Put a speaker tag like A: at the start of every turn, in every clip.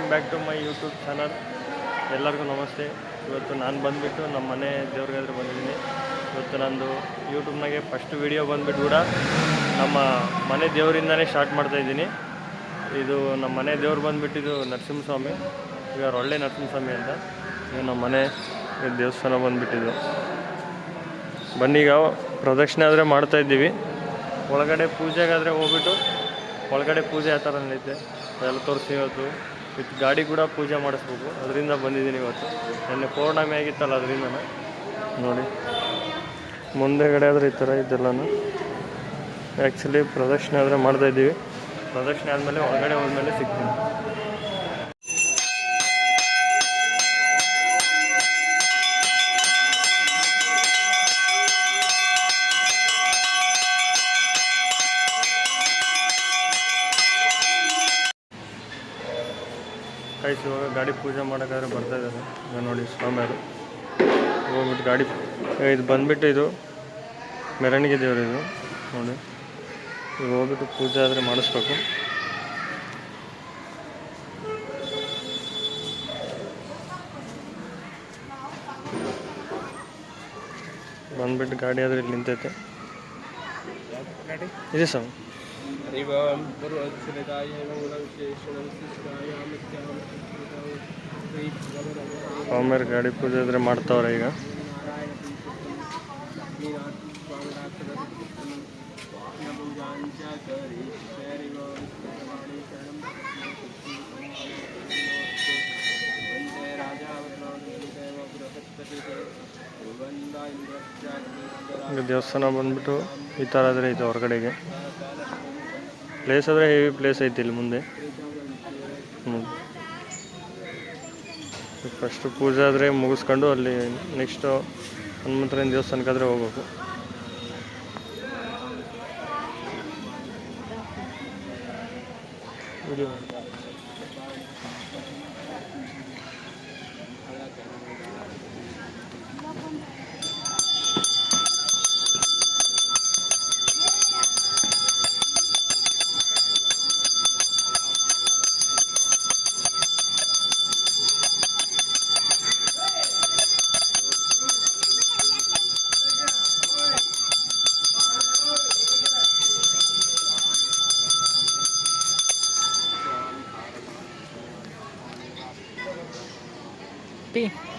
A: Welcome back to my YouTube channel ಎಲ್ಲರಿಗೂ ನಮಸ್ತೆ. ಇವತ್ತು ನಾನು ಬಂದುಬಿಟ್ಟು ನಮ್ಮ ಮನೆ ದೇವ್ರಿಗಾದ್ರೆ ಬಂದಿದ್ದೀನಿ. ಇವತ್ತು ನಂದು ಯೂಟ್ಯೂಬ್ನಾಗೆ ಫಸ್ಟ್ ವಿಡಿಯೋ ಬಂದುಬಿಟ್ಟು ಕೂಡ ನಮ್ಮ ಮನೆ ದೇವರಿಂದನೇ ಸ್ಟಾರ್ಟ್ ಮಾಡ್ತಾಯಿದ್ದೀನಿ ಇದು ನಮ್ಮ ಮನೆ ದೇವ್ರು ಬಂದುಬಿಟ್ಟಿದ್ದು ನರಸಿಂಹಸ್ವಾಮಿ. ಈಗ ಒಳ್ಳೆ ನರಸಿಂಹಸ್ವಾಮಿ ಅಂತ. ಇದು ನಮ್ಮ ಮನೆ ದೇವಸ್ಥಾನ ಬಂದುಬಿಟ್ಟಿದ್ದು. ಬನ್ನೀಗ ಪ್ರದಕ್ಷಿಣೆ ಆದರೆ ಮಾಡ್ತಾಯಿದ್ದೀವಿ ಒಳಗಡೆ ಪೂಜೆಗಾದರೆ ಹೋಗ್ಬಿಟ್ಟು, ಒಳಗಡೆ ಪೂಜೆ ಆ ಥರ ನಡೀತೆ. ಅದೆಲ್ಲ ತೋರಿಸಿ ಇವತ್ತು. ವಿತ್ ಗಾಡಿ ಕೂಡ ಪೂಜೆ ಮಾಡಿಸ್ಬೇಕು ಅದರಿಂದ ಬಂದಿದ್ದೀನಿ ಇವತ್ತು. ನೆನ್ನೆ ಪೌರ್ಣಮಿ ಆಗಿತ್ತಲ್ಲ ಅದರಿಂದ ನೋಡಿ. ಮುಂದೆಗಡೆ ಆದರೆ ಈ ಥರ ಇದೆಲ್ಲನೂ. ಆ್ಯಕ್ಚುಲಿ ಪ್ರದಕ್ಷಿಣೆ ಆದರೆ ಮಾಡ್ತಾಯಿದ್ದೀವಿ ಪ್ರದಕ್ಷಿಣೆ ಆದಮೇಲೆ ಒಳಗಡೆ ಹೋದ್ಮೇಲೆ ಸಿಗ್ತೀನಿ. ಕೈಸಿ ಇವಾಗ ಗಾಡಿ ಪೂಜೆ ಮಾಡೋಕ್ಕಾದ್ರೆ ಬರ್ತಾ ಇದ್ದಾರೆ. ನೋಡಿ ಸ್ವಾಮಿಯವರು. ಹೋಗ್ಬಿಟ್ಟು ಗಾಡಿ ಇದು ಬಂದ್ಬಿಟ್ಟು ಇದು ಮೆರವಣಿಗೆ ದೇವರು ಇದು. ನೋಡಿ. ಈಗ ಹೋಗ್ಬಿಟ್ಟು ಪೂಜೆ ಆದರೆ ಮಾಡಿಸ್ಬೇಕು. ಬಂದ್ಬಿಟ್ಟು ಗಾಡಿ ಆದರೆ ಇಲ್ಲಿ ನಿಂತೈತೆ. ಇದೆ ಸ್ವಾಮಿ
B: हरिवां पूर्वोत्सविताय नमोनविशेषणं शिष्टाय
A: ಸ್ವಾಮಿಯವ್ರ ಗಾಡಿ ಪೂಜೆ ಆದರೆ ಮಾಡ್ತಾವ್ರೆ ಈಗ ಈಗ ದೇವಸ್ಥಾನ ಬಂದ್ಬಿಟ್ಟು ಈ ಥರ ಆದರೆ ಐತೆ ಹೊರಗಡೆಗೆ ಪ್ಲೇಸ್ ಆದರೆ ಹೆವಿ ಪ್ಲೇಸ್ ಐತಿ ಇಲ್ಲಿ ಮುಂದೆ. ಹ್ಞೂ ಫಸ್ಟು ಪೂಜೆ ಆದರೆ ಮುಗಿಸ್ಕೊಂಡು ಅಲ್ಲಿ ನೆಕ್ಸ್ಟು ಹನುಮಂತನ ದೇವಸ್ಥಾನಕ್ಕಾದರೆ ಹೋಗ್ಬೇಕು. Happy?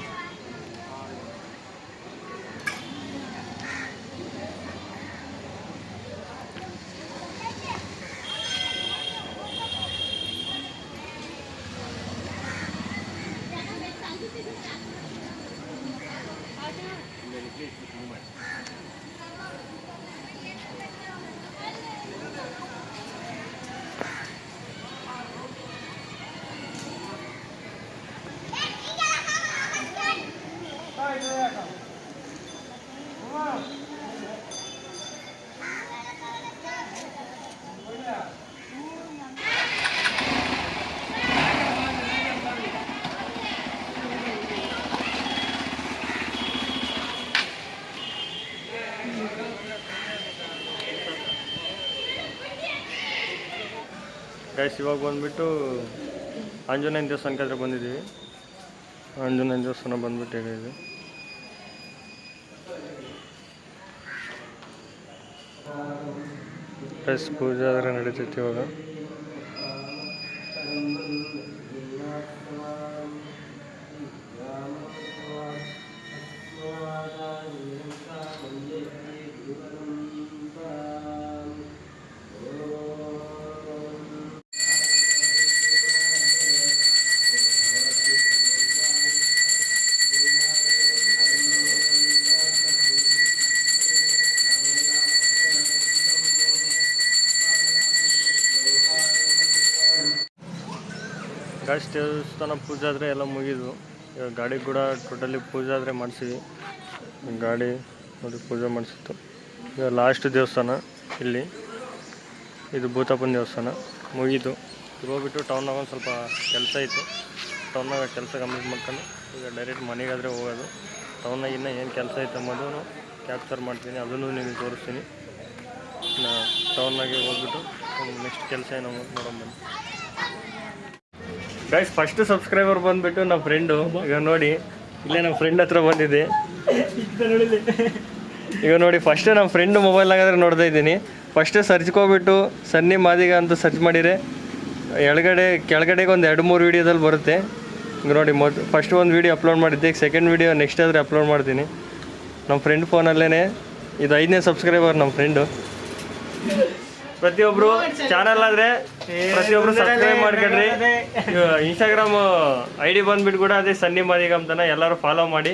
A: ಗೈಸ್ ಇವಾಗ ಬಂದ್ಬಿಟ್ಟು ಆಂಜನೇಯನ ದೇವಸ್ಥಾನಕ್ಕೆ ಹತ್ರ ಬಂದಿದ್ದೀವಿ. ಆಂಜನೇಯನ ದೇವಸ್ಥಾನ ಬಂದ್ಬಿಟ್ಟು ಹೇಗೆ ಇದೆ. ಪೂಜೆ ಆದರೆ ನಡೀತೈತಿ ಇವಾಗ. ಗಾಡಿ ದೇವಸ್ಥಾನ ಪೂಜೆ ಆದರೆ ಎಲ್ಲ ಮುಗಿದು ಇವಾಗ ಗಾಡಿ ಕೂಡ ಟೋಟಲಿ ಪೂಜೆ ಆದರೆ ಮಾಡಿಸಿವಿ. ಗಾಡಿ ನೋಡಿ ಪೂಜೆ ಮಾಡಿಸಿತ್ತು. ಈಗ ಲಾಸ್ಟ್ ದೇವಸ್ಥಾನ ಇಲ್ಲಿ. ಇದು ಭೂತಪ್ಪನ ದೇವಸ್ಥಾನ. ಮುಗಿದು ಹೋಗ್ಬಿಟ್ಟು ಟೌನ್ನಾಗ ಒಂದು ಸ್ವಲ್ಪ ಕೆಲಸ ಇತ್ತು. ಟೌನ್ನಾಗ ಕೆಲಸ ಕಂಪ್ಲೀಟ್ ಮಾಡ್ಕೊಂಡು ಈಗ ಡೈರೆಕ್ಟ್ ಮನೆಗಾದರೆ ಹೋಗೋದು. ಟೌನ್ನಾಗ ಇನ್ನೂ ಏನು ಕೆಲಸ ಐತೆ ಅನ್ನೋದು ಕ್ಯಾಪ್ಚರ್ ಮಾಡ್ತೀನಿ, ಅದನ್ನು ನಿಮಗೆ ತೋರಿಸ್ತೀನಿ. ನಾ ಟೌನ್ನಾಗೆ ಹೋಗ್ಬಿಟ್ಟು ನೆಕ್ಸ್ಟ್ ಕೆಲಸ ಏನೋ ನೋಡೋಣ ಗೈಸ್ ಫಸ್ಟ್ ಸಬ್ಸ್ಕ್ರೈಬರ್ ಬಂದ್ಬಿಟ್ಟು ನಮ್ಮ ಫ್ರೆಂಡು ಈಗ ನೋಡಿ, ಇಲ್ಲೇ ನಮ್ಮ ಫ್ರೆಂಡ್ ಹತ್ರ ಬಂದಿದೆ ಈಗ ನೋಡಿ ಫಸ್ಟ್ ನಮ್ಮ ಫ್ರೆಂಡ್ ಮೊಬೈಲ್ನಾಗಾದ್ರೆ ನೋಡ್ತಾ ಇದ್ದೀನಿ. ಫಸ್ಟ್ ಸರ್ಚ್ಕೊಬಿಟ್ಟು ಸನ್ನಿ ಮಾದಿಗ ಅಂತ ಸರ್ಚ್ ಮಾಡಿದರೆ, ಎಳಗಡೆ, ಕೆಳಗಡೆಗೆ ಒಂದು ಎರಡು ಮೂರು ವೀಡಿಯೋದಲ್ಲಿ ಬರುತ್ತೆ. ಈಗ ನೋಡಿ, ಮೊದ್ ಫಸ್ಟ್ ಒಂದು ವೀಡಿಯೋ ಅಪ್ಲೋಡ್ ಮಾಡಿದ್ದೆ, ಈಗ ಸೆಕೆಂಡ್ ವೀಡಿಯೋ ನೆಕ್ಸ್ಟ್ ಆದರೆ ಅಪ್ಲೋಡ್ ಮಾಡ್ತೀನಿ. ನಮ್ಮ ಫ್ರೆಂಡ್ ಫೋನಲ್ಲೇ ಇದು ಐದನೇ ಸಬ್ಸ್ಕ್ರೈಬರ್ ನಮ್ಮ ಫ್ರೆಂಡು ಪ್ರತಿಯೊಬ್ರು ಚಾನಲ್ ಆದ್ರೆ ಪ್ರತಿಯೊಬ್ರು ಸಬ್ಸ್ಕ್ರೈಬ್ ಮಾಡ್ಕೊಳ್ರಿ ಇನ್ಸ್ಟಾಗ್ರಾಮ್ ಐ ಡಿ ಬಂದ್ಬಿಟ್ಟು ಕೂಡ ಅದೇ ಸನ್ನಿ ಮಾದಿಗ ತನ ಎಲ್ಲರೂ ಫಾಲೋ ಮಾಡಿ.